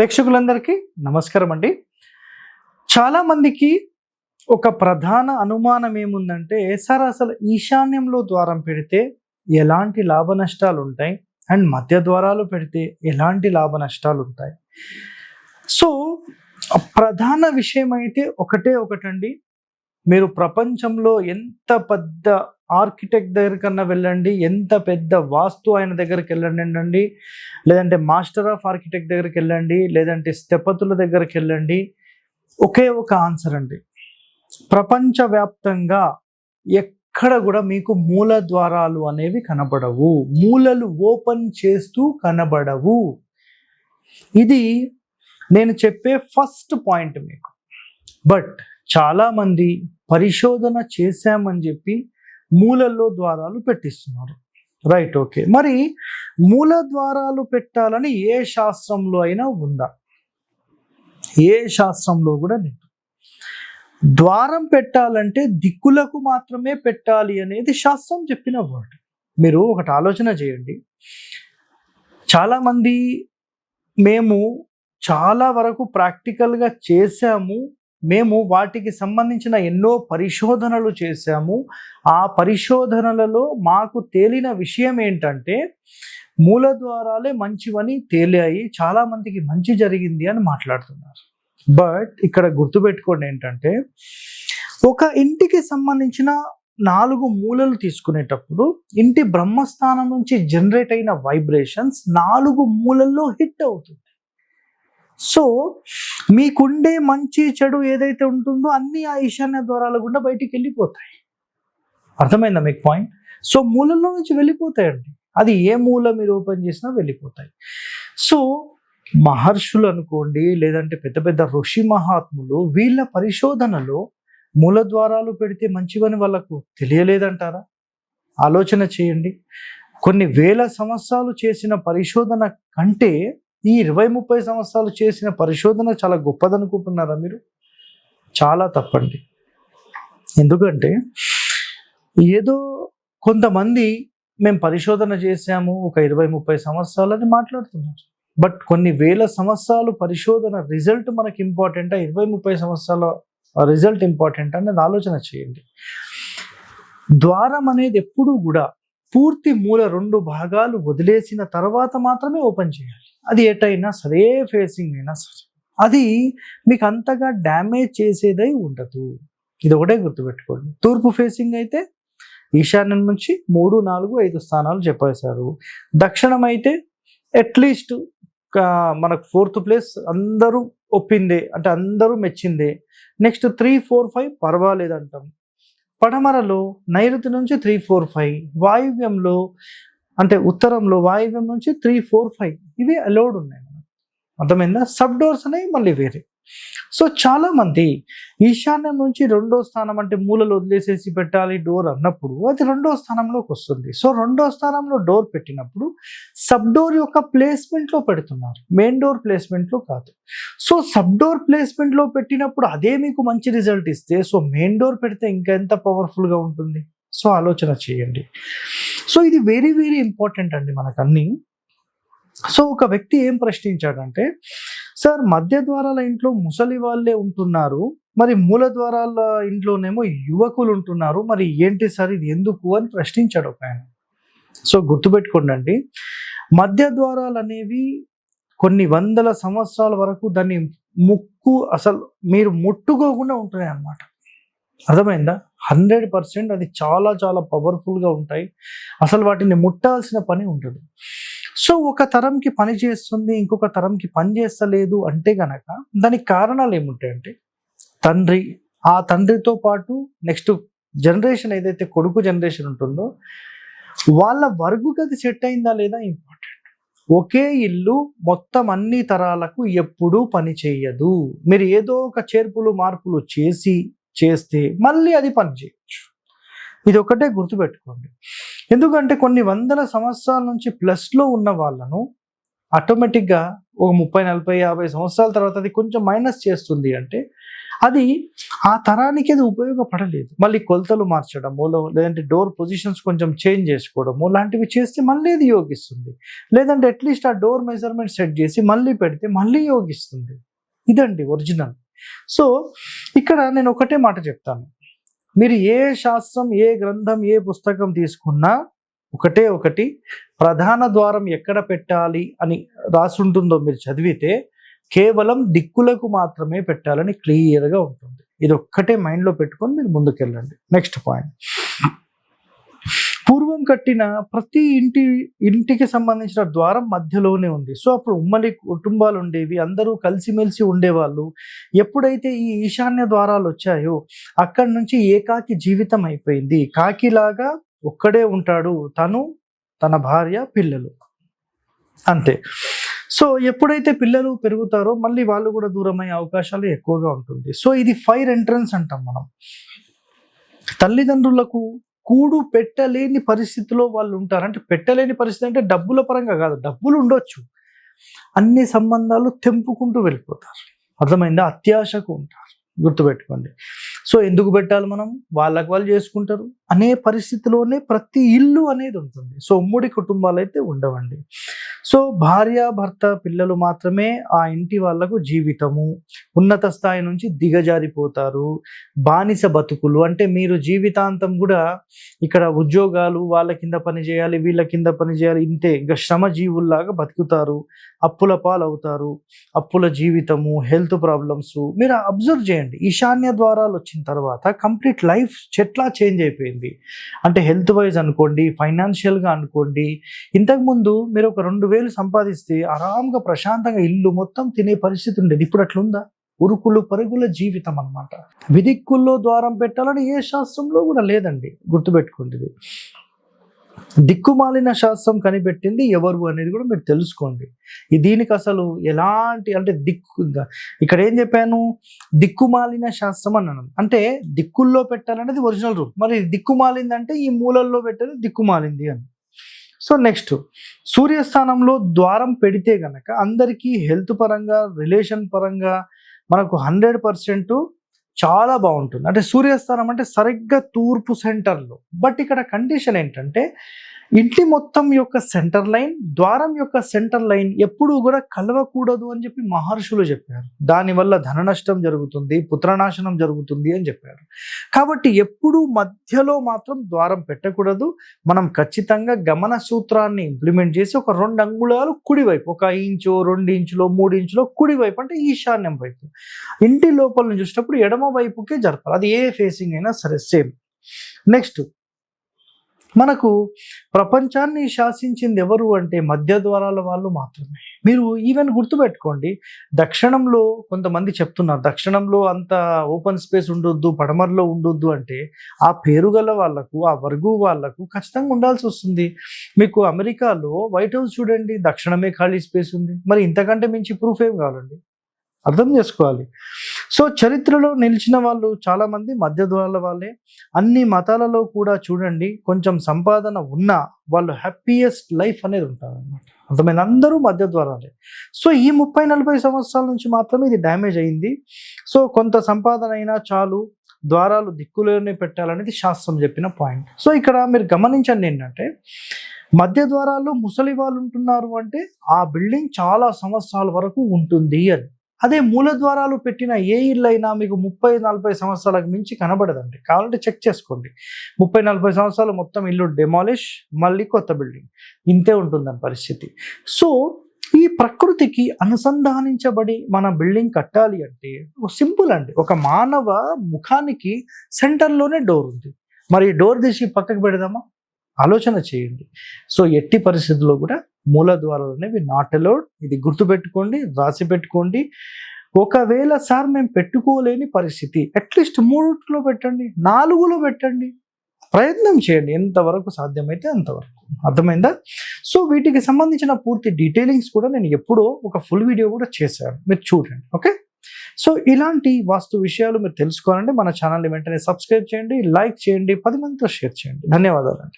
ప్రేక్షకులందరికీ నమస్కారం అండి చాలామందికి ఒక ప్రధాన అనుమానం ఏముందంటే సార్ అసలు ఈశాన్యంలో ద్వారం పెడితే ఎలాంటి లాభ నష్టాలు ఉంటాయి అండ్ మధ్య ద్వారాలు పెడితే ఎలాంటి లాభ నష్టాలు ఉంటాయి సో ప్రధాన విషయం అయితే ఒకటే ఒకటండి. మీరు ప్రపంచంలో ఎంత పెద్ద ఆర్కిటెక్ట్ దగ్గరికన్నా వెళ్ళండి. ఎంత పెద్ద వాస్తు ఆయన దగ్గరికి వెళ్ళండి లేదంటే మాస్టర్ ఆఫ్ ఆర్కిటెక్ట్ దగ్గరికి వెళ్ళండి. లేదంటే స్థపతుల దగ్గరికి వెళ్ళండి. ఒకే ఒక ఆన్సర్ అండి. ప్రపంచవ్యాప్తంగా ఎక్కడ కూడా మీకు మూల ద్వారాలు అనేవి కనబడవు. మూలలు ఓపెన్ చేస్తూ కనబడవు. ఇది నేను చెప్పే ఫస్ట్ పాయింట్ మీకు. బట్ చాలామంది పరిశోధన చేశామని చెప్పి మూలల్లో ద్వారాలు పెట్టిస్తున్నారు. రైట్ ఓకే మరి మూల ద్వారాలు పెట్టాలని ఏ శాస్త్రంలో అయినా ఉందా? ఏ శాస్త్రంలో కూడా లేదు. ద్వారం పెట్టాలంటే దిక్కులకు మాత్రమే పెట్టాలి అనేది శాస్త్రం చెప్పిన వర్డ్. మీరు ఒకటి ఆలోచన చేయండి. చాలామంది మేము చాలా వరకు ప్రాక్టికల్గా చేశాము మేము వాటికి సంబంధించిన ఎన్నో పరిశోధనలు చేశాము. ఆ పరిశోధనలలో మాకు తేలిన విషయం ఏంటంటే మూల ద్వారాలే మంచివని తేలాయి చాలామందికి మంచి జరిగింది అని మాట్లాడుతున్నారు. బట్ ఇక్కడ గుర్తుపెట్టుకోండి ఏంటంటే ఒక ఇంటికి సంబంధించిన నాలుగు మూలలు తీసుకునేటప్పుడు ఇంటి బ్రహ్మస్థానం నుంచి జనరేట్ అయిన వైబ్రేషన్స్ నాలుగు మూలల్లో హిట్ అవుతుంది. సో మీకుండే మంచి చెడు ఏదైతే ఉంటుందో అన్ని ఆ ఈశాన్య ద్వారాల గుండా బయటికి వెళ్ళిపోతాయి. అర్థమైందా మీకు పాయింట్ సో మూలంలో నుంచి వెళ్ళిపోతాయండి. అది ఏ మూల మీరు ఓపెన్ చేసినా వెళ్ళిపోతాయి. సో మహర్షులు అనుకోండి లేదంటే పెద్ద పెద్ద ఋషి మహాత్ములు వీళ్ళ పరిశోధనలో మూల ద్వారాలు పెడితే మంచివని వాళ్ళకు తెలియలేదంటారా? ఆలోచన చేయండి. కొన్ని వేల సంవత్సరాలు చేసిన పరిశోధన కంటే ఈ ఇరవై ముప్పై సంవత్సరాలు చేసిన పరిశోధన చాలా గొప్పదనుకుంటున్నారా మీరు? చాలా తప్పండి. ఎందుకంటే ఏదో కొంతమంది మేము పరిశోధన చేశాము ఒక ఇరవై ముప్పై సంవత్సరాలని మాట్లాడుతున్నారు. బట్ కొన్ని వేల సంవత్సరాలు పరిశోధన రిజల్ట్ మనకి ఇంపార్టెంటా? ఇరవై ముప్పై సంవత్సరాల రిజల్ట్ ఇంపార్టెంట్? అనేది ఆలోచన చేయండి. ద్వారం అనేది ఎప్పుడూ కూడా పూర్తి మూల రెండు భాగాలు వదిలేసిన తర్వాత మాత్రమే ఓపెన్ చేయాలి. అది ఎటైనా సరే ఫేసింగ్ అయినా సరే. అది మీకు అంతగా డ్యామేజ్ చేసేదై ఉండదు. ఇది ఒకటే గుర్తుపెట్టుకోండి. తూర్పు ఫేసింగ్ అయితే ఈశాన్యం నుంచి మూడు నాలుగు ఐదు స్థానాలు చెప్పేశారు. దక్షిణం అయితే అట్లీస్ట్ మనకు ఫోర్త్ ప్లేస్ అందరూ ఒప్పిందే అంటే అందరూ మెచ్చిందే. నెక్స్ట్ త్రీ ఫోర్ ఫైవ్ పర్వాలేదంటాం. పడమరలో నైరుతి నుంచి త్రీ ఫోర్ ఫైవ్ వాయువ్యంలో అంటే ఉత్తరంలో వాయువ్యం నుంచి త్రీ ఫోర్ ఫైవ్ ఇవి అలౌడ్ ఉన్నాయి. అర్థమైందా? సబ్ డోర్స్ అనేవి మళ్ళీ వేరే. సో చాలామంది ఈశాన్యం నుంచి రెండో స్థానం అంటే మూలలు వదిలేసేసి పెట్టాలి డోర్ అన్నప్పుడు అది రెండో స్థానంలోకి వస్తుంది. సో రెండో స్థానంలో డోర్ పెట్టినప్పుడు సబ్ డోర్ యొక్క ప్లేస్మెంట్లో పెడుతున్నారు. మెయిన్ డోర్ ప్లేస్మెంట్లో కాదు. సో సబ్ డోర్ ప్లేస్మెంట్లో పెట్టినప్పుడు అదే మీకు మంచి రిజల్ట్ ఇస్తే సో మెయిన్ డోర్ పెడితే ఇంకా ఎంత పవర్ఫుల్గా ఉంటుంది? సో ఆలోచన చేయండి. సో ఇది వెరీ వెరీ ఇంపార్టెంట్ అండి మనకన్నీ. సో ఒక వ్యక్తి ఏం ప్రశ్నించాడంటే సార్ మధ్య ద్వారాల ఇంట్లో ముసలి వాళ్ళే ఉంటున్నారు మరి మూల ద్వారాల ఇంట్లోనేమో యువకులు ఉంటున్నారు మరి ఏంటి సార్ ఇది ఎందుకు? అని ప్రశ్నించాడు ఒక ఆయన. సో గుర్తుపెట్టుకోండి మధ్య ద్వారాలు అనేవి కొన్ని వందల సంవత్సరాల వరకు దాన్ని ముక్కు అసలు మీరు ముట్టుకోకుండా ఉంటున్నాయి అన్నమాట అర్థమైందా? హండ్రెడ్ పర్సెంట్ అది చాలా చాలా పవర్ఫుల్గా ఉంటాయి. అసలు వాటిని ముట్టాల్సిన పని ఉంటుంది సో ఒక తరంకి పని చేస్తుంది ఇంకొక తరంకి పని చేస్తలేదు అంటే గనక దానికి కారణాలు ఏముంటాయంటే తండ్రి ఆ తండ్రితో పాటు నెక్స్ట్ జనరేషన్ ఏదైతే కొడుకు జనరేషన్ ఉంటుందో వాళ్ళ వర్గు గది సెట్ అయిందా లేదా ఇంపార్టెంట్ ఒకే ఇల్లు మొత్తం అన్ని తరాలకు ఎప్పుడూ పని చేయదు. మీరు ఏదో ఒక చేర్పులు మార్పులు చేసి చేస్తే మళ్ళీ అది పని చేయొచ్చు. ఇది ఒకటే గుర్తుపెట్టుకోండి. ఎందుకంటే కొన్ని వందల సంవత్సరాల నుంచి ప్లస్లో ఉన్న వాళ్ళను ఆటోమేటిక్గా ఒక ముప్పై నలభై యాభై సంవత్సరాల తర్వాత అది కొంచెం మైనస్ చేస్తుంది అంటే అది ఆ తరానికి అది ఉపయోగపడలేదు. మళ్ళీ కొలతలు మార్చడము లేదంటే డోర్ పొజిషన్స్ కొంచెం చేంజ్ చేసుకోవడము లాంటివి చేస్తే మళ్ళీ అది యోగిస్తుంది. లేదంటే అట్లీస్ట్ ఆ డోర్ మెజర్మెంట్ సెట్ చేసి మళ్ళీ పెడితే మళ్ళీ యోగిస్తుంది. ఇదండి ఒరిజినల్ సో ఇక్కడ నేను ఒకటే మాట చెప్తాను. మీరు ఏ శాస్త్రం ఏ గ్రంథం ఏ పుస్తకం తీసుకున్నా ఒకటే ఒకటి ప్రధాన ద్వారం ఎక్కడ పెట్టాలి అని రాసుంటుందో మీరు చదివితే కేవలం దిక్కులకు మాత్రమే పెట్టాలని క్లియర్గా ఉంటుంది. ఇది ఒక్కటే మైండ్లో పెట్టుకొని మీరు ముందుకెళ్ళండి. Next point. పూర్వం కట్టిన ప్రతి ఇంటి ఇంటికి సంబంధించిన ద్వారం మధ్యలోనే ఉంది. సో అప్పుడు ఉమ్మడి కుటుంబాలు ఉండేవి. అందరూ కలిసిమెలిసి ఉండేవాళ్ళు. ఎప్పుడైతే ఈ ఈశాన్య ద్వారాలు వచ్చాయో అక్కడి నుంచి ఏకాకి జీవితం అయిపోయింది. కాకిలాగా ఒక్కడే ఉంటాడు. తను తన భార్య పిల్లలు. అంతే. సో ఎప్పుడైతే పిల్లలు పెరుగుతారో మళ్ళీ వాళ్ళు కూడా దూరమయ్యే అవకాశాలు ఎక్కువగా ఉంటుంది. సో ఇది ఫైర్ ఎంట్రన్స్ అంటాం మనం. తల్లిదండ్రులకు కూడు పెట్టలేని పరిస్థితిలో వాళ్ళు ఉంటారు. అంటే పెట్టలేని పరిస్థితి అంటే డబ్బుల పరంగా కాదు డబ్బులు ఉండొచ్చు. అన్ని సంబంధాలు తెంపుకుంటూ వెళ్ళిపోతారు. అర్థమైందా? అత్యాశకు ఉంటారు. గుర్తుపెట్టుకోండి. సో ఎందుకు పెట్టాలి మనం? వాళ్ళకి వాళ్ళు చేసుకుంటారు. అనే పరిస్థితిలోనే ప్రతి ఇల్లు అనేది ఉంటుంది. సో ఉమ్మడి కుటుంబాలు అయితే ఉండవండి. సో భార్య భర్త పిల్లలు మాత్రమే ఆ ఇంటి వాళ్ళకు జీవితము ఉన్నత స్థాయి నుంచి దిగజారిపోతారు. బానిస బతుకులు అంటే మీరు జీవితాంతం కూడా ఇక్కడ ఉద్యోగాలు వాళ్ళ కింద పని చేయాలి వీళ్ళ కింద పని చేయాలి ఇంతే. ఇంకా శ్రమ జీవుల్లాగా బతుకుతారు. అప్పుల పాలవుతారు. అప్పుల జీవితము హెల్త్ ప్రాబ్లమ్స్ మీరు అబ్జర్వ్ చేయండి. ఈశాన్య ద్వారాలు వచ్చిన తర్వాత కంప్లీట్ లైఫ్ చెట్లా చేంజ్ అయిపోయింది. అంటే హెల్త్ వైజ్ అనుకోండి ఫైనాన్షియల్గా అనుకోండి ఇంతకుముందు మీరు ఒక రెండు వేలు సంపాదిస్తే ఆరాంగా ప్రశాంతంగా ఇల్లు మొత్తం తినే పరిస్థితి ఉండేది. ఇప్పుడు అట్లుందా ఉరుకులు పరుగుల జీవితం అనమాట విదిక్కుల్లో ద్వారం పెట్టాలని ఏ శాస్త్రంలో కూడా లేదండి గుర్తుపెట్టుకుంటుంది. దిక్కుమాలిన శాస్త్రం కనిపెట్టింది ఎవరు అనేది కూడా మీరు తెలుసుకోండి. దీనికి అసలు ఎలాంటి అంటే దిక్కు ఇక్కడ ఏం చెప్పాను? దిక్కుమాలిన శాస్త్రం అన్నాను. అంటే దిక్కుల్లో పెట్టాలనేది ఒరిజినల్ రూల్. మరి దిక్కుమాలింది అంటే ఈ మూలల్లో పెట్టేది దిక్కుమాలింది అని. సో నెక్స్ట్ సూర్యస్థానంలో ద్వారం పెడితే గనక అందరికీ హెల్త్ పరంగా రిలేషన్ పరంగా మనకు హండ్రెడ్ పర్సెంట్ చాలా బాగుంటుంది. అంటే సూర్యస్థానం అంటే సరిగ్గా తూర్పు సెంటర్లో. బట్ ఇక్కడ కండిషన్ ఏంటంటే ఇంటి మొత్తం యొక్క సెంటర్ లైన్ ద్వారం యొక్క సెంటర్ లైన్ ఎప్పుడూ కూడా కలవకూడదు అని చెప్పి మహర్షులు చెప్పారు. దానివల్ల ధన నష్టం జరుగుతుంది పుత్రనాశనం జరుగుతుంది అని చెప్పారు. కాబట్టి ఎప్పుడూ మధ్యలో మాత్రం ద్వారం పెట్టకూడదు. మనం ఖచ్చితంగా గమన సూత్రాన్ని ఇంప్లిమెంట్ చేసి ఒక రెండు అంగుళాలు కుడివైపు ఒక ఇంచు రెండు ఇంచులో మూడు ఇంచులో కుడివైపు అంటే ఈశాన్యం వైపు. ఇంటి లోపల నుంచి చూసినప్పుడు ఎడమ వైపుకే జరపాలి. అది ఏ ఫేసింగ్ అయినా సరే సేమ్ నెక్స్ట్ మనకు ప్రపంచాన్ని శాసించింది ఎవరు అంటే మధ్య ద్వారాల వాళ్ళు మాత్రమే. మీరు ఈవెన్ గుర్తుపెట్టుకోండి దక్షిణంలో కొంతమంది చెప్తున్నారు దక్షిణంలో అంత ఓపెన్ స్పేస్ ఉండొద్దు పడమరలో ఉండొద్దు అంటే ఆ పేరు గల వాళ్ళకు ఆ వర్గు వాళ్ళకు ఖచ్చితంగా ఉండాల్సి వస్తుంది. మీకు అమెరికాలో వైట్ హౌస్ చూడండి దక్షిణమే ఖాళీ స్పేస్ ఉంది. మరి ఇంతకంటే మించి ప్రూఫ్ ఏం కావాలండి? అర్థం చేసుకోవాలి. సో చరిత్రలో నిలిచిన వాళ్ళు చాలామంది మధ్య ద్వారాల వాళ్ళే. అన్ని మతాలలో కూడా చూడండి కొంచెం సంపాదన ఉన్నా వాళ్ళు హ్యాపీయెస్ట్ లైఫ్ అనేది ఉంటారనమాట అర్థమైంది? అందరూ మధ్య ద్వారాలే సో ఈ ముప్పై నలభై సంవత్సరాల నుంచి మాత్రమే ఇది డ్యామేజ్ అయింది. సో కొంత సంపాదన అయినా చాలు ద్వారాలు దిక్కులోనే పెట్టాలనేది శాస్త్రం చెప్పిన పాయింట్ సో ఇక్కడ మీరు గమనించండి ఏంటంటే మధ్య ద్వారాల్లో ముసలి వాళ్ళు ఉంటున్నారు అంటే ఆ బిల్డింగ్ చాలా సంవత్సరాల వరకు ఉంటుంది అని. అదే మూల ద్వారాలు పెట్టిన ఏ ఇల్లు అయినా మీకు ముప్పై నలభై సంవత్సరాలకు మించి కనబడదండి. కావాలంటే చెక్ చేసుకోండి. ముప్పై నలభై సంవత్సరాలు మొత్తం ఇల్లు డెమాలిష్ మళ్ళీ కొత్త బిల్డింగ్ ఇంతే ఉంటుందని పరిస్థితి. సో ఈ ప్రకృతికి అనుసంధానించబడి మన బిల్డింగ్ కట్టాలి అంటే సింపుల్ అండి. ఒక మానవ ముఖానికి సెంటర్లోనే డోర్ ఉంది. మరి డోర్ తీసి పక్కకు పెడదామా? ఆలోచన చేయండి. సో ఎట్టి పరిస్థితుల్లో కూడా మూల ద్వారాలు అనేవి నాట్ అలౌడ్. ఇది గుర్తుపెట్టుకోండి రాసి పెట్టుకోండి. ఒకవేళ సార్ మేము పెట్టుకోలేని పరిస్థితి అట్లీస్ట్ మూడులో పెట్టండి నాలుగులో పెట్టండి. ప్రయత్నం చేయండి ఎంతవరకు సాధ్యమైతే అంతవరకు. అర్థమైందా? సో వీటికి సంబంధించిన పూర్తి డీటెయిలింగ్స్ కూడా నేను ఎప్పుడో ఒక ఫుల్ వీడియో కూడా చేశాను. మీరు చూడండి ఓకే? సో ఇలాంటి వాస్తు విషయాలు మీరు తెలుసుకోవాలంటే మన ఛానల్ని వెంటనే సబ్స్క్రైబ్ చేయండి లైక్ చేయండి పది మందితో షేర్ చేయండి. ధన్యవాదాలు